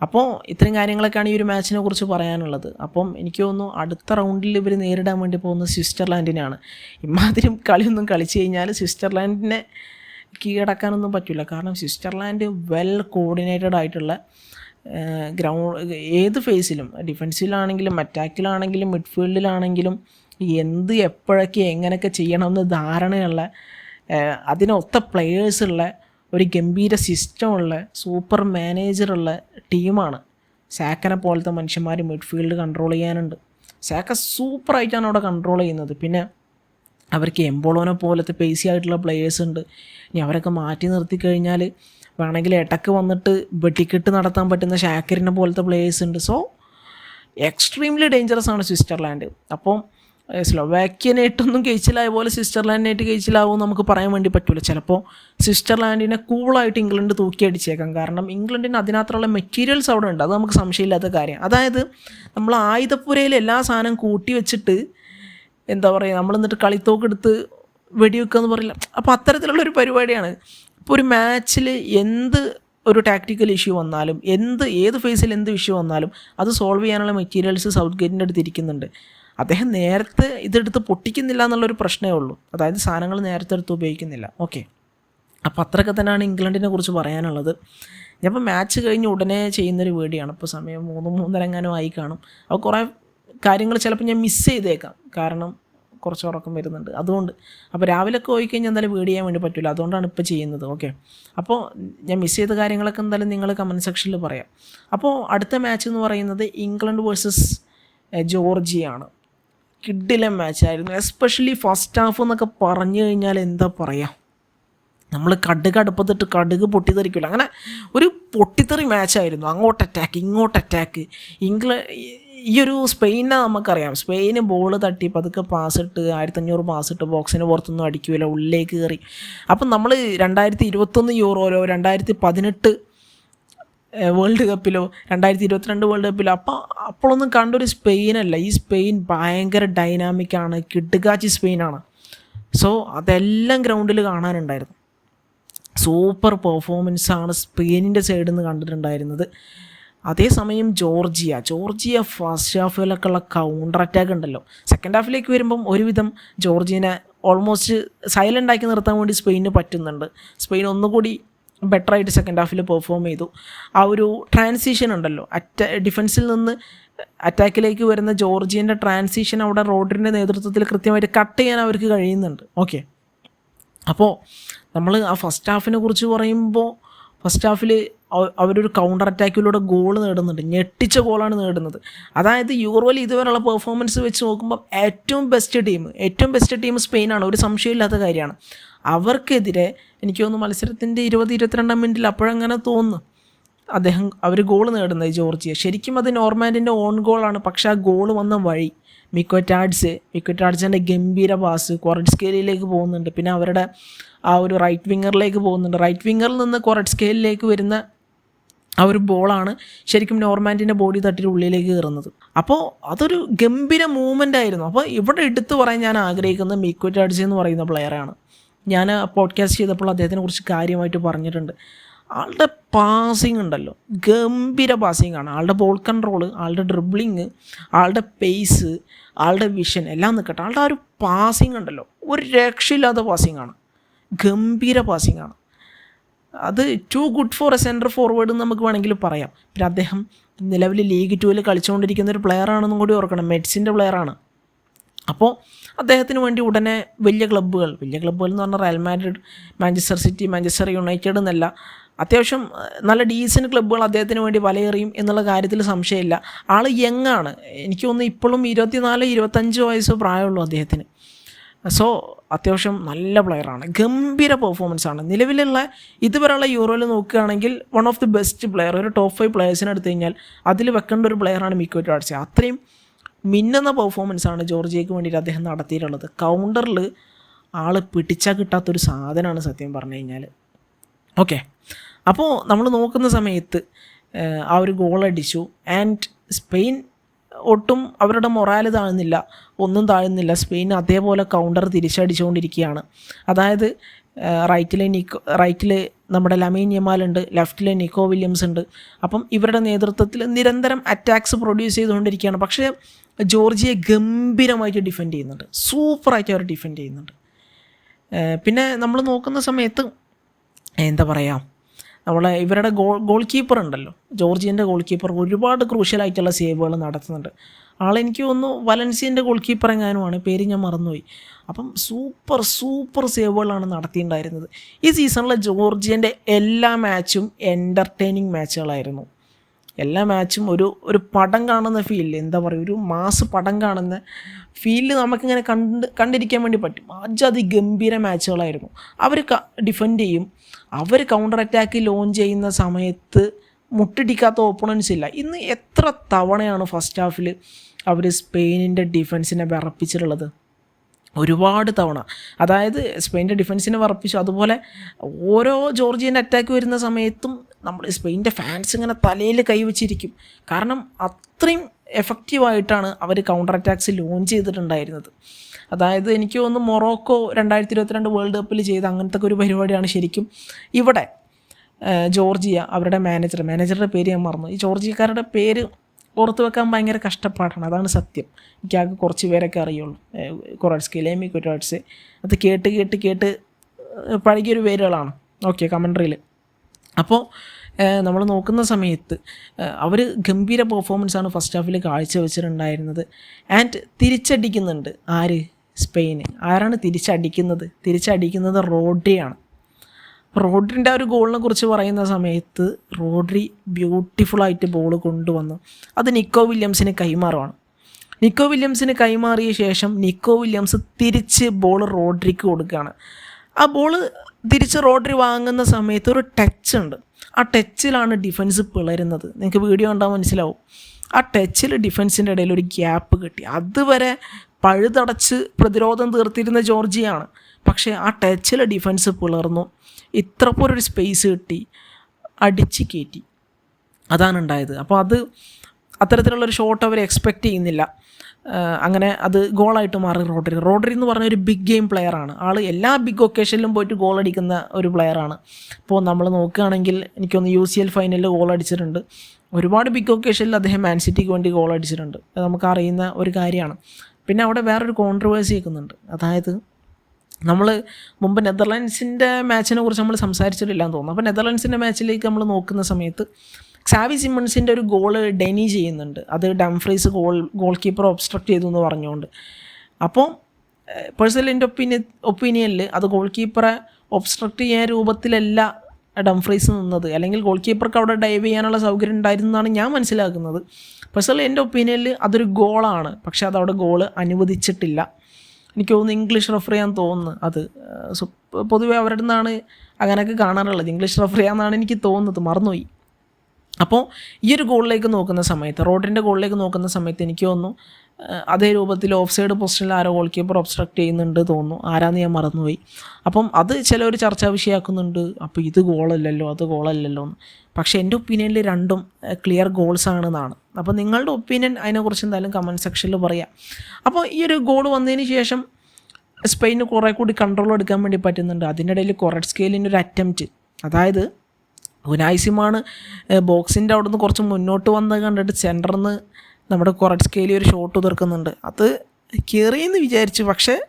അപ്പോൾ ഇത്രയും കാര്യങ്ങളൊക്കെയാണ് ഈ ഒരു മാച്ചിനെ കുറിച്ച് പറയാനുള്ളത്. അപ്പം എനിക്ക് തോന്നുന്നു അടുത്ത റൗണ്ടിൽ ഇവർ നേരിടാൻ വേണ്ടി പോകുന്നത് സ്വിറ്റ്സർലാൻഡിനെയാണ്. ഇമാതിരി കളിയൊന്നും കളിച്ചു കഴിഞ്ഞാൽ സ്വിറ്റ്സർലാൻഡിനെ കീഴടക്കാനൊന്നും പറ്റില്ല കാരണം സ്വിറ്റ്സർലാൻഡ് വെൽ കോർഡിനേറ്റഡ് ആയിട്ടുള്ള ഗ്രൗണ്ട് ഏത് ഫേസിലും ഡിഫൻസിലാണെങ്കിലും അറ്റാക്കിലാണെങ്കിലും മിഡ്ഫീൽഡിലാണെങ്കിലും എന്ത് എപ്പോഴൊക്കെ എങ്ങനെയൊക്കെ ചെയ്യണമെന്ന് ധാരണയുള്ള അതിനൊത്ത പ്ലെയേഴ്സുള്ള ഒരു ഗംഭീര സിസ്റ്റമുള്ള സൂപ്പർ മാനേജറുള്ള ടീമാണ്. സാക്കനെ പോലത്തെ മനുഷ്യന്മാർ മിഡ്ഫീൽഡ് കൺട്രോൾ ചെയ്യാനുണ്ട്. സാക്ക സൂപ്പറായിട്ടാണ് അവിടെ കൺട്രോൾ ചെയ്യുന്നത്. പിന്നെ അവർക്ക് എംബോളോനെ പോലത്തെ പേസി ആയിട്ടുള്ള പ്ലെയേഴ്സ് ഉണ്ട്. ഇനി അവരൊക്കെ മാറ്റി നിർത്തി കഴിഞ്ഞാൽ വേണമെങ്കിൽ ഇടയ്ക്ക് വന്നിട്ട് വെട്ടിക്കെട്ട് നടത്താൻ പറ്റുന്ന ഷാക്കറിനെ പോലത്തെ പ്ലേയേഴ്സ് ഉണ്ട്. സോ എക്സ്ട്രീംലി ഡേഞ്ചറസ് ആണ് സ്വിറ്റ്സർലാൻഡ്. അപ്പം സ്ലൊവാക്യനായിട്ടൊന്നും കഴിച്ചിലായ പോലെ സ്വിറ്റ്സർലാൻഡിനായിട്ട് കഴിച്ചിലാവും നമുക്ക് പറയാൻ വേണ്ടി പറ്റില്ല ചിലപ്പോൾ സ്വിറ്റ്സർലാൻഡിനെ കൂളായിട്ട് ഇംഗ്ലണ്ട് തൂക്കി അടിച്ചേക്കാം. കാരണം ഇംഗ്ലണ്ടിന് അതിനകത്തുള്ള മെറ്റീരിയൽസ് അവിടെ ഉണ്ട്. അത് നമുക്ക് സംശയമില്ലാത്ത കാര്യം. അതായത് നമ്മൾ ആയുധപ്പുരയിൽ എല്ലാ സാധനം കൂട്ടി വെച്ചിട്ട് എന്താ പറയുക നമ്മൾ എന്നിട്ട് കളിത്തോക്കെടുത്ത് വെടിവെക്കുക എന്ന് പറയില്ല. അപ്പോൾ അത്തരത്തിലുള്ള ഒരു പരിപാടിയാണ്. ഇപ്പോൾ ഒരു മാച്ചിൽ എന്ത് ഒരു ടാക്ടിക്കൽ ഇഷ്യൂ വന്നാലും എന്ത് ഏത് ഫേസിൽ എന്ത് ഇഷ്യൂ വന്നാലും അത് സോൾവ് ചെയ്യാനുള്ള മെറ്റീരിയൽസ് സൗത്ത് ഗേറ്റിന്റെ അടുത്ത് ഇരിക്കുന്നുണ്ട്. അദ്ദേഹം നേരത്തെ ഇതെടുത്ത് പൊട്ടിക്കുന്നില്ല എന്നുള്ളൊരു പ്രശ്നമേ ഉള്ളൂ. അതായത് സാധനങ്ങൾ നേരത്തെ എടുത്ത് ഉപയോഗിക്കുന്നില്ല. ഓക്കെ അപ്പോൾ അത്രയൊക്കെ തന്നെയാണ് ഇംഗ്ലണ്ടിനെ കുറിച്ച് പറയാനുള്ളത്. ഞാനിപ്പോൾ മാച്ച് കഴിഞ്ഞ് ഉടനെ ചെയ്യുന്നൊരു വീഡിയോയാണ് ഇപ്പോൾ സമയം മൂന്ന് മൂന്നരങ്ങാനും ആയി കാണും. അപ്പോൾ കുറേ കാര്യങ്ങൾ ചിലപ്പോൾ ഞാൻ മിസ് ചെയ്തേക്കാം. കാരണം കുറച്ച് ഉറക്കം വരുന്നുണ്ട്. അതുകൊണ്ട് അപ്പോൾ രാവിലെ ഒക്കെ പോയി കഴിഞ്ഞാൽ എന്തായാലും വീട് ചെയ്യാൻ വേണ്ടി പറ്റില്ല അതുകൊണ്ടാണ് ഇപ്പോൾ ചെയ്യുന്നത്. ഓക്കെ? അപ്പോൾ ഞാൻ മിസ് ചെയ്ത കാര്യങ്ങളൊക്കെ എന്തായാലും നിങ്ങൾ കമന്റ് സെക്ഷനിൽ പറയാം. അപ്പോൾ അടുത്ത മാച്ച് എന്ന് പറയുന്നത് ഇംഗ്ലണ്ട് വേഴ്സസ് ജോർജിയാണ്. കിഡിലെ മാച്ചായിരുന്നു എസ്പെഷ്യലി ഫസ്റ്റ് ഹാഫ് എന്നൊക്കെ പറഞ്ഞു കഴിഞ്ഞാൽ എന്താ പറയുക നമ്മൾ കടുക് അടുപ്പത്തിട്ട് കടുക് പൊട്ടിത്തെറിക്കില്ല അങ്ങനെ ഒരു പൊട്ടിത്തെറി മാച്ചായിരുന്നു അങ്ങോട്ട് അറ്റാക്ക് ഇങ്ങോട്ട് അറ്റാക്ക് ഇംഗ്ല ഈ ഒരു സ്പെയിനെ നമുക്കറിയാം. സ്പെയിന് ബോൾ തട്ടി പതുക്കെ പാസ് ഇട്ട് ആയിരത്തഞ്ഞൂറ് ഇട്ട് ബോക്സിന് പുറത്തൊന്നും അടിക്കില്ല ഉള്ളിലേക്ക് കയറി. അപ്പം നമ്മൾ രണ്ടായിരത്തി ഇരുപത്തൊന്ന് യൂറോയിലോ രണ്ടായിരത്തി പതിനെട്ട് വേൾഡ് കപ്പിലോ രണ്ടായിരത്തി ഇരുപത്തിരണ്ട് വേൾഡ് കപ്പിലോ അപ്പോൾ അപ്പോഴൊന്നും കണ്ടൊരു സ്പെയിനല്ല ഈ സ്പെയിൻ ഭയങ്കര ഡൈനാമിക്കാണ് കിട്ടുകാച്ചി സ്പെയിനാണ് സോ അതെല്ലാം ഗ്രൗണ്ടിൽ കാണാനുണ്ടായിരുന്നു. സൂപ്പർ പെർഫോമൻസാണ് സ്പെയിനിന്റെ സൈഡിൽ നിന്ന് കണ്ടിട്ടുണ്ടായിരുന്നത് അതേസമയം ജോർജിയ ജോർജിയ ഫസ്റ്റ് ഹാഫിലൊക്കെയുള്ള കൗണ്ടർ അറ്റാക്ക് ഉണ്ടല്ലോ. സെക്കൻഡ് ഹാഫിലേക്ക് വരുമ്പം ഒരുവിധം ജോർജിയനെ ഓൾമോസ്റ്റ് സൈലന്റ് ആക്കി നിർത്താൻ വേണ്ടി സ്പെയിന് പറ്റുന്നുണ്ട്. സ്പെയിൻ ഒന്നുകൂടി ബെറ്ററായിട്ട് സെക്കൻഡ് ഹാഫിൽ പെർഫോം ചെയ്തു. ആ ഒരു ട്രാൻസിഷൻ ഉണ്ടല്ലോ. അറ്റ ഡിഫൻസിൽ നിന്ന് അറ്റാക്കിലേക്ക് വരുന്ന ജോർജിയന്റെ ട്രാൻസിഷൻ അവിടെ റോഡറിന്റെ നേതൃത്വത്തിൽ കൃത്യമായിട്ട് കട്ട് ചെയ്യാൻ അവർക്ക് കഴിയുന്നുണ്ട്. ഓക്കെ അപ്പോൾ നമ്മൾ ആ ഫസ്റ്റ് ഹാഫിനെ കുറിച്ച് പറയുമ്പോൾ ഫസ്റ്റ് ഹാഫിൽ അവരൊരു കൗണ്ടർ അറ്റാക്കിലൂടെ ഗോൾ നേടുന്നുണ്ട്. ഞെട്ടിച്ച ഗോളാണ് നേടുന്നത്. അതായത് യൂറോയിൽ ഇതുവരെയുള്ള പെർഫോമൻസ് വെച്ച് നോക്കുമ്പോൾ ഏറ്റവും ബെസ്റ്റ് ടീം ഏറ്റവും ബെസ്റ്റ് ടീം സ്പെയിനാണ്. ഒരു സംശയമില്ലാത്ത കാര്യമാണ്. അവർക്കെതിരെ എനിക്ക് തോന്നുന്നു മത്സരത്തിന്റെ ഇരുപത് ഇരുപത്തിരണ്ടാം മിനിറ്റിൽ അപ്പോഴങ്ങനെ തോന്നുന്നു. അദ്ദേഹം അവർ ഗോൾ നേടുന്നത് ജോർജിയ. ശരിക്കും അത് നോർമാൻഡിന്റെ ഓൺ ഗോളാണ് പക്ഷേ ആ ഗോൾ വന്ന വഴി മിക്വറ്റാഡ്സ് മിക്വറ്റാഡ്സിന്റെ ഗംഭീര പാസ് ക്വാറൻസ്കേലിയിലേക്ക് പോകുന്നുണ്ട്. പിന്നെ അവരുടെ ആ ഒരു റൈറ്റ് വിങ്ങറിലേക്ക് പോകുന്നുണ്ട്. റൈറ്റ് വിങ്ങറിൽ നിന്ന് കുറച്ച് സ്കെയിലിലേക്ക് വരുന്ന ആ ഒരു ബോളാണ് ശരിക്കും നോർമാന്റിന്റെ ബോഡി തട്ടിയുടെ ഉള്ളിലേക്ക് കയറുന്നത്. അപ്പോൾ അതൊരു ഗംഭീര മൂവ്മെന്റ് ആയിരുന്നു. അപ്പോൾ ഇവിടെ എടുത്തു പറയാൻ ഞാൻ ആഗ്രഹിക്കുന്നത് മിക്വറ്റാഡ്സ് എന്ന് പറയുന്ന പ്ലെയറാണ് ഞാൻ പോഡ്കാസ്റ്റ് ചെയ്തപ്പോൾ അദ്ദേഹത്തിനെ കുറിച്ച് കാര്യമായിട്ട് പറഞ്ഞിട്ടുണ്ട്. ആളുടെ പാസിങ് ഉണ്ടല്ലോ. ഗംഭീര പാസിംഗ് ആണ്. ആളുടെ ബോൾ കൺട്രോൾ ആളുടെ ഡ്രിബ്ലിങ് ആളുടെ പേസ് ആളുടെ വിഷൻ എല്ലാം നിൽക്കട്ടെ ആളുടെ ആ ഒരു പാസിങ് ഉണ്ടല്ലോ. ഒരു രക്ഷയില്ലാത്ത പാസിംഗ് ആണ്. ഗംഭീര പാസിങ് ആണ് അത് too good for a centre forward എന്ന് നമുക്ക് വേണമെങ്കിൽ പറയാം. പിന്നെ അദ്ദേഹം നിലവിൽ ലീഗ് ടുവിൽ കളിച്ചുകൊണ്ടിരിക്കുന്ന ഒരു പ്ലെയർ ആണെന്നും കൂടി ഓർക്കണം. മെഡ്സിന്റെ പ്ലെയറാണ് അപ്പോൾ അദ്ദേഹത്തിന് വേണ്ടി ഉടനെ വലിയ ക്ലബ്ബുകൾ വലിയ ക്ലബ്ബുകൾ എന്ന് പറഞ്ഞാൽ Real Madrid Manchester City Manchester United എന്നല്ല. അത്യാവശ്യം നല്ല ഡീസന്റ് ക്ലബ്ബുകൾ അദ്ദേഹത്തിന് വേണ്ടി വലയെറിയും എന്നുള്ള കാര്യത്തിൽ സംശയമില്ല. ആൾ യങ്ങാണ് എനിക്ക് തോന്നുന്നു ഇപ്പോഴും ഇരുപത്തിനാല് ഇരുപത്തഞ്ച് വയസ്സ് പ്രായമുള്ളൂ അദ്ദേഹത്തിന്. സോ അത്യാവശ്യം നല്ല പ്ലെയറാണ് ഗംഭീര പെർഫോമൻസ് ആണ്. നിലവിലുള്ള ഇതുവരെയുള്ള യൂറോയിൽ നോക്കുകയാണെങ്കിൽ one of the best player ഒരു ടോപ്പ് ഫൈവ് പ്ലെയേഴ്സിനെ എടുത്തു കഴിഞ്ഞാൽ അതിൽ വെക്കേണ്ട ഒരു പ്ലെയറാണ് മിക്കോ ടാഡ്സി അത്രയും മിന്നുന്ന പെർഫോമൻസ് ആണ് ജോർജിയയ്ക്ക് വേണ്ടിയിട്ട് അദ്ദേഹം നടത്തിയിട്ടുള്ളത്. കൗണ്ടറിൽ ആൾ പിടിച്ചാൽ കിട്ടാത്തൊരു സാധനമാണ് സത്യം പറഞ്ഞു കഴിഞ്ഞാൽ ഓക്കെ അപ്പോൾ നമ്മൾ നോക്കുന്ന സമയത്ത് ആ ഒരു ഗോൾ അടിച്ചു. ആൻഡ് സ്പെയിൻ ഒട്ടും അവരുടെ മൊറാൽ താഴ്ന്നില്ല ഒന്നും താഴ്ന്നില്ല. സ്പെയിൻ അതേപോലെ കൗണ്ടർ തിരിച്ചടിച്ചുകൊണ്ടിരിക്കുകയാണ്. അതായത് റൈറ്റിലെ നിക്കോ റൈറ്റിൽ നമ്മുടെ ലമീൻ യമാലുണ്ട് ലെഫ്റ്റിലെ നിക്കോ വില്യംസ് ഉണ്ട്. അപ്പം ഇവരുടെ നേതൃത്വത്തിൽ നിരന്തരം അറ്റാക്സ് പ്രൊഡ്യൂസ് ചെയ്തുകൊണ്ടിരിക്കുകയാണ്. പക്ഷേ ജോർജിയെ ഗംഭീരമായിട്ട് ഡിഫെൻഡ് ചെയ്യുന്നുണ്ട്. സൂപ്പറായിട്ട് അവർ ഡിഫെൻഡ് ചെയ്യുന്നുണ്ട്. പിന്നെ നമ്മൾ നോക്കുന്ന സമയത്ത് എന്താ പറയുക നമ്മളെ ഇവരുടെ ഗോൾ ഗോൾ കീപ്പർ ഉണ്ടല്ലോ ജോർജിയന്റെ ഗോൾ കീപ്പർ ഒരുപാട് ക്രൂഷ്യലായിട്ടുള്ള സേവുകൾ നടത്തുന്നുണ്ട്. ആളെനിക്ക് തോന്നുന്നു വലൻസിയന്റെ ഗോൾ കീപ്പർ എങ്ങാനുമാണ് പേര് ഞാൻ മറന്നുപോയി. അപ്പം സൂപ്പർ സൂപ്പർ സേവുകളാണ് നടത്തിയിട്ടുണ്ടായിരുന്നത്. ഈ സീസണിലെ ജോർജിയന്റെ എല്ലാ മാച്ചും എന്റർടൈനിങ് മാച്ചുകളായിരുന്നു എല്ലാ മാച്ചും ഒരു ഒരു പടം കാണുന്ന ഫീൽ എന്താ പറയുക ഒരു മാസ് പടം കാണുന്ന ഫീലിൽ നമുക്കിങ്ങനെ കണ്ട് കണ്ടിരിക്കാൻ വേണ്ടി പറ്റും. അജാതി ഗംഭീര മാച്ചുകളായിരുന്നു അവർ ഡിഫെൻഡ് ചെയ്യും. അവർ കൗണ്ടർ അറ്റാക്ക് ലോഞ്ച് ചെയ്യുന്ന സമയത്ത് മുട്ടിടിക്കാത്ത ഓപ്പണൻസ് ഇല്ല. ഇന്ന് എത്ര തവണയാണ് ഫസ്റ്റ് ഹാഫിൽ അവർ സ്പെയിനിന്റെ ഡിഫൻസിനെ വിറപ്പിച്ചിട്ടുള്ളത്? ഒരുപാട് തവണ. അതായത് സ്പെയിന്റെ ഡിഫൻസിനെ വറപ്പിച്ചു. അതുപോലെ ഓരോ ജോർജിയന്റെ അറ്റാക്ക് വരുന്ന സമയത്തും നമ്മൾ സ്പെയിന്റെ ഫാൻസ് ഇങ്ങനെ തലയിൽ കൈവച്ചിരിക്കും കാരണം അത്രയും എഫക്റ്റീവായിട്ടാണ് അവർ കൗണ്ടർ അറ്റാക്സ് ലോഞ്ച് ചെയ്തിട്ടുണ്ടായിരുന്നത്. അതായത് എനിക്ക് തോന്നുന്നു മൊറോക്കോ രണ്ടായിരത്തി ഇരുപത്തിരണ്ട് വേൾഡ് കപ്പിൽ ചെയ്ത അങ്ങനത്തെ ഒരു പരിപാടിയാണ് ശരിക്കും ഇവിടെ ജോർജിയ അവരുടെ മാനേജർ. മാനേജറുടെ പേര് ഞാൻ മറന്നു. ഈ ജോർജിയക്കാരുടെ പേര് ഓർത്ത് വെക്കാൻ ഭയങ്കര കഷ്ടപ്പാടാണ്. അതാണ് സത്യം. എനിക്കാകെ കുറച്ച് പേരൊക്കെ അറിയുള്ളൂ. കൊറട്സ്കി ലേമി കൊറ്റാട്സ് അത് കേട്ട് കേട്ട് കേട്ട് പഴകിയൊരു പേരുകളാണ് ഓക്കെ കമൻട്രിയിൽ അപ്പോൾ നമ്മൾ നോക്കുന്ന സമയത്ത് അവർ ഗംഭീര പെർഫോമൻസാണ് ഫസ്റ്റ് ഹാഫിൽ കാഴ്ചവെച്ചിട്ടുണ്ടായിരുന്നത്. ആൻഡ് തിരിച്ചടിക്കുന്നുണ്ട്. ആര്? സ്പെയിന്. ആരാണ് തിരിച്ചടിക്കുന്നത്? തിരിച്ചടിക്കുന്നത് റോഡ്രിയാണ്. റോഡ്രിന്റെ ആ ഒരു ഗോളിനെ കുറിച്ച് പറയുന്ന സമയത്ത് റോഡ്രി ബ്യൂട്ടിഫുള്ളായിട്ട് ബോൾ കൊണ്ടുവന്നു. അത് നിക്കോ വില്യംസിന് കൈമാറുവാണ്. നിക്കോ വില്യംസിന് കൈമാറിയ ശേഷം നിക്കോ വില്യംസ് തിരിച്ച് ബോൾ റോഡ്രിക്ക് കൊടുക്കുകയാണ്. ആ ബോൾ തിരിച്ച് റോഡ്രി വാങ്ങുന്ന സമയത്ത് ഒരു ടച്ച് ഉണ്ട്. ആ ടച്ചിലാണ് ഡിഫൻസ് പിളരുന്നത്. നിങ്ങൾക്ക് വീഡിയോ കണ്ടാൽ മനസ്സിലാവും. ആ ടച്ചിൽ ഡിഫൻസിന്റെ ഇടയിൽ ഒരു ഗ്യാപ്പ് കിട്ടി. അതുവരെ പഴുതടച്ച് പ്രതിരോധം തീർത്തിരുന്ന ജോർജിയാണ്. പക്ഷേ ആ ടച്ചിൽ ഡിഫൻസ് പിളർന്നു. ഇത്ര പോലൊരു സ്പേസ് കിട്ടി. അടിച്ച് കയറ്റി അതാണ് ഉണ്ടായത്. അപ്പോൾ അത് അത്തരത്തിലുള്ളൊരു ഷോട്ട് അവർ എക്സ്പെക്റ്റ് ചെയ്യുന്നില്ല. അങ്ങനെ അത് ഗോളായിട്ട് മാറി റോഡറി റോഡറി എന്ന് പറഞ്ഞ ഒരു ബിഗ് ഗെയിം പ്ലെയറാണ് ആൾ എല്ലാ ബിഗ് ഒക്കേഷനിലും പോയിട്ട് ഗോൾ അടിക്കുന്ന ഒരു പ്ലെയറാണ് ഇപ്പോൾ നമ്മൾ നോക്കുകയാണെങ്കിൽ എനിക്കൊന്ന് യു സി എൽ ഫൈനലിൽ ഗോൾ അടിച്ചിട്ടുണ്ട്. ഒരുപാട് ബിഗ് ഒക്കേഷനിൽ അദ്ദേഹം മാൻ സിറ്റിക്ക് വേണ്ടി ഗോൾ അടിച്ചിട്ടുണ്ട്. അത് നമുക്ക് അറിയുന്ന ഒരു കാര്യമാണ്. പിന്നെ അവിടെ വേറൊരു കോൺട്രവേഴ്സി നിൽക്കുന്നുണ്ട് അതായത് നമ്മൾ മുമ്പ് നെതർലാൻഡ്സിന്റെ മാച്ചിനെ കുറിച്ച് നമ്മൾ സംസാരിച്ചിട്ടില്ല എന്ന് തോന്നുന്നു. അപ്പോൾ നെതർലാൻഡ്സിന്റെ മാച്ചിലേക്ക് നമ്മൾ നോക്കുന്ന സമയത്ത് സാവി സിമ്മൺസിന്റെ ഒരു ഗോൾ ഡെനി ചെയ്യുന്നുണ്ട്. അത് Dumfries goal goal keeper obstruct ചെയ്തു എന്ന് പറഞ്ഞുകൊണ്ട്. അപ്പോൾ പേഴ്സണൽ എന്റെ ഒപ്പീനിയൻ ഒപ്പീനിയനിൽ അത് ഗോൾ കീപ്പറെ ഒബ്സ്ട്രക്ട് ചെയ്യാൻ രൂപത്തിലല്ല ഡംഫ്രീസ് നിന്നത്. അല്ലെങ്കിൽ ഗോൾ കീപ്പർക്ക് അവിടെ ഡൈവ് ചെയ്യാനുള്ള സൗകര്യം ഉണ്ടായിരുന്നു എന്നാണ് ഞാൻ മനസ്സിലാക്കുന്നത്. പേഴ്സണൽ എന്റെ ഒപ്പീനിയനിൽ അതൊരു ഗോളാണ് പക്ഷെ അതവിടെ ഗോൾ അനുവദിച്ചിട്ടില്ല. എനിക്ക് തോന്നുന്നു ഇംഗ്ലീഷ് റെഫർ ചെയ്യാൻ തോന്നുന്നു അത്. പൊതുവേ അവരുടെ നിന്നാണ് അങ്ങനെയൊക്കെ കാണാറുള്ളത്. ഇംഗ്ലീഷ് റെഫർ ചെയ്യാമെന്നാണ് എനിക്ക് തോന്നുന്നത്. മറന്നുപോയി. അപ്പോൾ ഈ ഒരു ഗോളിലേക്ക് നോക്കുന്ന സമയത്ത് റോഡിന്റെ ഗോളിലേക്ക് നോക്കുന്ന സമയത്ത് എനിക്ക് തോന്നുന്നു അതേ രൂപത്തിൽ ഓഫ് സൈഡ് പൊസിഷനിൽ ആരോ ഗോൾ കീപ്പർ ഒബ്സ്ട്രക്ട് ചെയ്യുന്നുണ്ട് തോന്നുന്നു. ആരാന്ന് ഞാൻ മറന്നുപോയി. അപ്പം അത് ചിലവർ ചർച്ചാ വിഷയമാക്കുന്നുണ്ട് അപ്പോൾ ഇത് ഗോളല്ലല്ലോ അത് ഗോളല്ലല്ലോ എന്ന്. പക്ഷേ എന്റെ ഒപ്പീനിയനിൽ രണ്ടും ക്ലിയർ ഗോൾസ് ആണെന്നാണ്. അപ്പോൾ നിങ്ങളുടെ ഒപ്പീനിയൻ അതിനെക്കുറിച്ച് എന്തായാലും കമന്റ് സെക്ഷനിൽ പറയാം. അപ്പോൾ ഈ ഒരു ഗോൾ വന്നതിന് ശേഷം സ്പെയിന് കുറേ കൂടി കൺട്രോൾ എടുക്കാൻ വേണ്ടി പറ്റുന്നുണ്ട്. അതിനിടയിൽ കൊറഡ് സ്കെയിലിന്റെ ഒരു അറ്റംപ്റ്റ് അതായത് ഉനായിസിമാണ് ബോക്സിന്റെ അവിടെ നിന്ന് കുറച്ച് മുന്നോട്ട് വന്നത് കണ്ടിട്ട് സെന്ററിൽ നിന്ന് നമ്മുടെ കുറച്ച് സ്കെയിലിൽ ഒരു ഷോട്ട് ഉതിർക്കുന്നുണ്ട് അത് കയറിയെന്ന് വിചാരിച്ചു. പക്ഷേ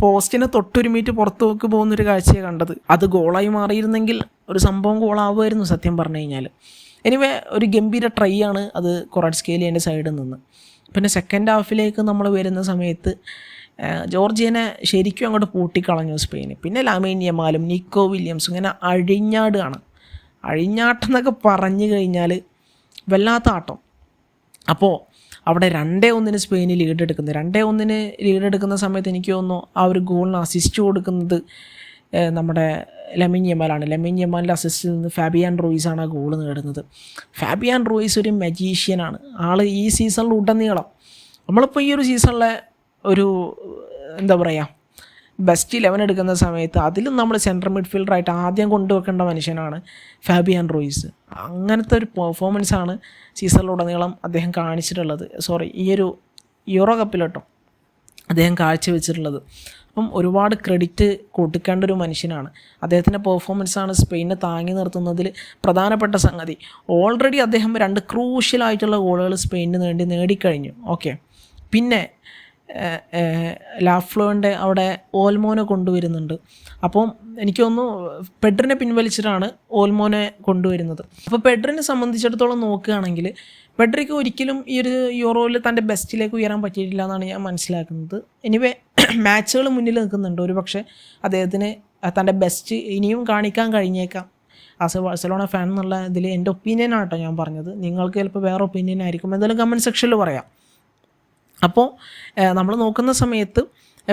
പോസ്റ്റിനെ തൊട്ടൊരു മീറ്റ് പുറത്ത് നോക്കി പോകുന്നൊരു കാഴ്ചയാണ് കണ്ടത്. അത് ഗോളായി മാറിയിരുന്നെങ്കിൽ ഒരു സംഭവം ഗോളാവുമായിരുന്നു സത്യം പറഞ്ഞു കഴിഞ്ഞാൽ. എനിവേ ഒരു ഗംഭീര ട്രൈ ആണ് അത് കൊറഡ് സ്കെയിലിന്റെ സൈഡിൽ നിന്ന്. പിന്നെ സെക്കൻഡ് ഹാഫിലേക്ക് നമ്മൾ വരുന്ന സമയത്ത് ജോർജിയനെ ശരിക്കും അങ്ങോട്ട് പൂട്ടിക്കളഞ്ഞു സ്പെയിന്. പിന്നെ ലാമീൻ യമാലും നിക്കോ വില്യംസും ഇങ്ങനെ അഴിഞ്ഞാടുകയാണ്. അഴിഞ്ഞാട്ടം എന്നൊക്കെ പറഞ്ഞു കഴിഞ്ഞാൽ വല്ലാത്ത ആട്ടം. അപ്പോൾ അവിടെ രണ്ടേ ഒന്നിന് സ്പെയിന് ലീഡ് എടുക്കുന്നത്. രണ്ടേ ഒന്നിന് ലീഡ് എടുക്കുന്ന സമയത്ത് എനിക്ക് തോന്നുന്നു ആ ഒരു ഗോളിന് അസിസ്റ്റ് കൊടുക്കുന്നത് നമ്മുടെ ലെമിൻ യമാലാണ് ലെമിൻ യമാലിന്റെ അസിസ്റ്റിൽ നിന്ന് ഫാബിയാൻ റോയിസാണ് ആ ഗോൾ നേടുന്നത്. ഫാബിയാൻ റോയിസ് ഒരു മജീഷ്യനാണ് ആൾ ഈ സീസണിൽ ഉടനീളം നമ്മളിപ്പോൾ ഈ ഒരു സീസണിലെ ഒരു എന്താ പറയുക ബെസ്റ്റ് ഇലവൻ എടുക്കുന്ന സമയത്ത് അതിലും നമ്മൾ സെൻട്രൽ മിഡ്ഫീൽഡറായിട്ട് ആദ്യം കൊണ്ടുവെക്കേണ്ട മനുഷ്യനാണ് ഫാബിയാൻ റോയിസ്. അങ്ങനത്തെ ഒരു പെർഫോമൻസ് ആണ് സീസണിലുടനീളം അദ്ദേഹം കാണിച്ചിട്ടുള്ളത്. സോറി ഈയൊരു യൂറോ കപ്പിലോട്ടോ അദ്ദേഹം കാഴ്ചവെച്ചിട്ടുള്ളത്. അപ്പം ഒരുപാട് ക്രെഡിറ്റ് കൊടുക്കേണ്ട ഒരു മനുഷ്യനാണ്. അദ്ദേഹത്തിന്റെ പെർഫോമൻസാണ് സ്പെയിനെ താങ്ങി നിർത്തുന്നതിൽ പ്രധാനപ്പെട്ട സംഗതി. ഓൾറെഡി അദ്ദേഹം രണ്ട് ക്രൂഷ്യലായിട്ടുള്ള ഗോളുകൾ സ്പെയിനിന് വേണ്ടി നേടിക്കഴിഞ്ഞു. ഓക്കെ പിന്നെ ലാഫ്ലോന്റെ അവിടെ ഓൽമോനെ കൊണ്ടുവരുന്നുണ്ട്. അപ്പം എനിക്ക് തോന്നുന്നു പെഡറിനെ പിൻവലിച്ചിട്ടാണ് ഓൽമോനെ കൊണ്ടുവരുന്നത്. അപ്പോൾ പെഡറിനെ സംബന്ധിച്ചിടത്തോളം നോക്കുകയാണെങ്കിൽ പെഡറിക്ക് ഒരിക്കലും ഈ ഒരു യൂറോയിൽ തന്റെ ബെസ്റ്റിലേക്ക് ഉയരാൻ പറ്റിയിട്ടില്ല എന്നാണ് ഞാൻ മനസ്സിലാക്കുന്നത്. എനിവേ മാച്ചുകൾ മുന്നിൽ നിൽക്കുന്നുണ്ട്. ഒരു പക്ഷേ അദ്ദേഹത്തിന് തന്റെ ബെസ്റ്റ് ഇനിയും കാണിക്കാൻ കഴിഞ്ഞേക്കാം. ആസ് എ ബാഴ്സലോണ ഫാൻ എന്നുള്ള ഇതിൽ എന്റെ ഒപ്പീനിയൻ ആട്ടോ ഞാൻ പറഞ്ഞത്. നിങ്ങൾക്ക് ചിലപ്പോൾ വേറെ ഒപ്പീനിയൻ ആയിരിക്കും. എന്തായാലും കമന്റ് സെക്ഷനിൽ പറയാം. അപ്പോൾ നമ്മൾ നോക്കുന്ന സമയത്ത്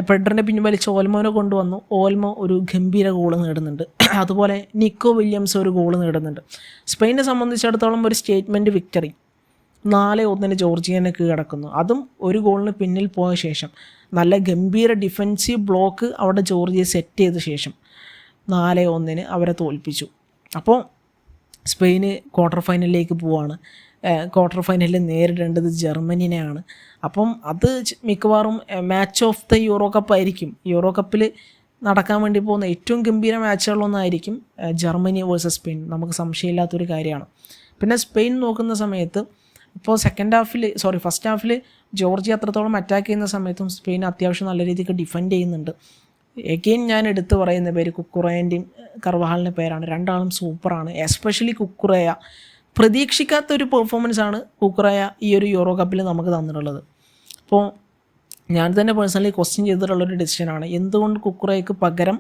പെഡറിന്റെ പിൻവലിച്ച് ഓൽമോനെ കൊണ്ടുവന്നു. ഓൽമോ ഒരു ഗംഭീര ഗോൾ നേടുന്നുണ്ട്. അതുപോലെ നിക്കോ വില്യംസ് ഒരു ഗോൾ നേടുന്നുണ്ട്. സ്പെയിനെ സംബന്ധിച്ചിടത്തോളം ഒരു സ്റ്റേറ്റ്മെന്റ് വിക്ടറി നാല് ഒന്നിന് ജോർജിയനെ കീഴടക്കുന്നു അതും ഒരു ഗോളിന് പിന്നിൽ പോയ ശേഷം. നല്ല ഗംഭീര ഡിഫൻസീവ് ബ്ലോക്ക് അവിടെ ജോർജിയ സെറ്റ് ചെയ്ത ശേഷം നാല് ഒന്നിന് അവരെ തോൽപ്പിച്ചു. അപ്പോൾ സ്പെയിന് ക്വാർട്ടർ ഫൈനലിലേക്ക് പോവാണ്. ക്വാർട്ടർ ഫൈനലിൽ നേരിടേണ്ടത് ജർമ്മനിനെയാണ്. അപ്പം അത് മിക്കവാറും match of the Euro cup ആയിരിക്കും. യൂറോ കപ്പിൽ നടക്കാൻ വേണ്ടി പോകുന്ന ഏറ്റവും ഗംഭീര മാച്ചുകളൊന്നായിരിക്കും ജർമ്മനി വേഴ്സസ് സ്പെയിൻ. നമുക്ക് സംശയമില്ലാത്തൊരു കാര്യമാണ്. പിന്നെ സ്പെയിൻ നോക്കുന്ന സമയത്ത് ഇപ്പോൾ സെക്കൻഡ് ഹാഫിൽ സോറി ഫസ്റ്റ് ഹാഫിൽ ജോർജി അത്രത്തോളം അറ്റാക്ക് ചെയ്യുന്ന സമയത്തും സ്പെയിൻ അത്യാവശ്യം നല്ല രീതിക്ക് ഡിഫെൻഡ് ചെയ്യുന്നുണ്ട്. എഗെയിൻ ഞാൻ എടുത്തു പറയുന്ന പേര് കുക്കുറേന്റെയും കർവഹാലിന്റെ പേരാണ്. രണ്ടാളും സൂപ്പറാണ് എസ്പെഷ്യലി കുക്കുറയ. പ്രതീക്ഷിക്കാത്ത ഒരു പെർഫോമൻസ് ആണ് കുക്കുറയ ഈ ഒരു യൂറോ കപ്പിൽ നമുക്ക് തന്നിട്ടുള്ളത്. അപ്പോൾ ഞാൻ തന്നെ പേഴ്സണലി ക്വസ്റ്റ്യൻ ചെയ്തിട്ടുള്ളൊരു ഡിസിഷനാണ് എന്തുകൊണ്ട് കുക്കുറയ്ക്ക് പകരം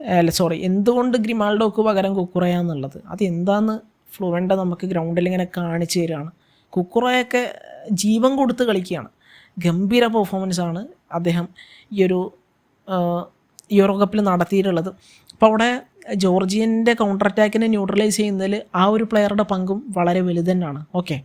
അല്ല സോറി എന്തുകൊണ്ട് ഗ്രിമാൾഡോക്ക് പകരം കുക്കുറയ എന്നുള്ളത്? അത് എന്താന്ന് ഫ്ലുവന്റ നമുക്ക് ഗ്രൗണ്ടിൽ ഇങ്ങനെ കാണിച്ചു തരികയാണ്. കുക്കുറയൊക്കെ ജീവൻ കൊടുത്ത് കളിക്കുകയാണ്. ഗംഭീര പെർഫോമൻസ് ആണ് അദ്ദേഹം ഈ ഒരു യൂറോ കപ്പിൽ നടത്തിയിട്ടുള്ളത്. അപ്പോൾ അവിടെ ജോർജിയന്റെ കൗണ്ടർ അറ്റാക്കിനെ ന്യൂട്രലൈസ് ചെയ്യുന്നതിൽ ആ ഒരു പ്ലെയറുടെ പങ്കും വളരെ വലുത് തന്നെയാണ് ഓക്കെ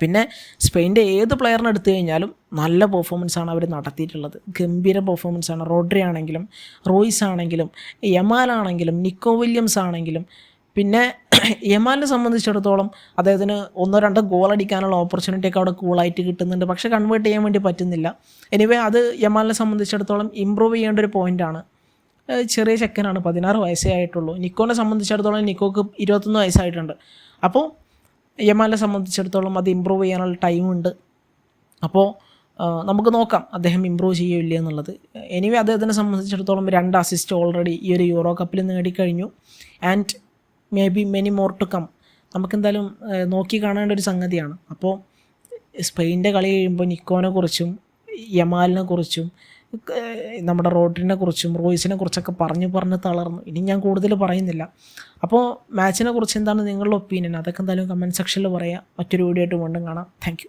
പിന്നെ സ്പെയിന്റെ ഏത് പ്ലെയറിനെ എടുത്തു കഴിഞ്ഞാലും നല്ല പെർഫോമൻസ് ആണ് അവർ നടത്തിയിട്ടുള്ളത്. ഗംഭീര പെർഫോമൻസ് ആണ്. റോഡ്രി ആണെങ്കിലും റോയിസ് ആണെങ്കിലും യമാൽ ആണെങ്കിലും നിക്കോ വില്യംസ് ആണെങ്കിലും. പിന്നെ യമാലിനെ സംബന്ധിച്ചിടത്തോളം അദ്ദേഹത്തിന് ഒന്നോ രണ്ടോ ഗോൾ അടിക്കാനുള്ള ഓപ്പർച്യൂണിറ്റി ഒക്കെ അവിടെ കൂളായിട്ട് കിട്ടുന്നുണ്ട്. പക്ഷേ കൺവേർട്ട് ചെയ്യാൻ വേണ്ടി പറ്റുന്നില്ല. എനിവേ അത് യമാലിനെ സംബന്ധിച്ചിടത്തോളം ഇമ്പ്രൂവ് ചെയ്യേണ്ട ഒരു പോയിന്റാണ് ചെറിയ ചെക്കനാണ് പതിനാറ് വയസ്സേ ആയിട്ടുള്ളൂ. നിക്കോനെ സംബന്ധിച്ചിടത്തോളം നിക്കോക്ക് ഇരുപത്തൊന്ന് വയസ്സായിട്ടുണ്ട്. അപ്പോൾ യമാലെ സംബന്ധിച്ചിടത്തോളം അത് ഇമ്പ്രൂവ് ചെയ്യാനുള്ള ടൈമുണ്ട് അപ്പോൾ നമുക്ക് നോക്കാം അദ്ദേഹം ഇമ്പ്രൂവ് ചെയ്യില്ല എന്നുള്ളത്. എനിവേ അദ്ദേഹത്തിനെ സംബന്ധിച്ചിടത്തോളം രണ്ട് അസിസ്റ്റ് ഓൾറെഡി ഈ ഒരു യൂറോ കപ്പിൽ നേടിക്കഴിഞ്ഞു. And maybe many more to come നമുക്കെന്തായാലും നോക്കി കാണേണ്ട ഒരു സംഗതിയാണ്. അപ്പോൾ സ്പെയിന്റെ കളി കഴിയുമ്പോൾ നിക്കോനെ കുറിച്ചും യമാലിനെ കുറിച്ചും നമ്മുടെ റോഡ്രിനെ കുറിച്ചും റോയ്സിനെ കുറിച്ചൊക്കെ പറഞ്ഞു പറഞ്ഞ് തളർന്നു. ഇനി ഞാൻ കൂടുതൽ പറയുന്നില്ല. അപ്പോൾ മാച്ചിനെ കുറിച്ച് എന്താണ് നിങ്ങളുടെ ഒപ്പീനിയൻ? അതൊക്കെ എന്തായാലും കമന്റ് സെക്ഷനിൽ പറയാം. മറ്റൊരു വീഡിയോ ആയിട്ട് വീണ്ടും കാണാം. താങ്ക്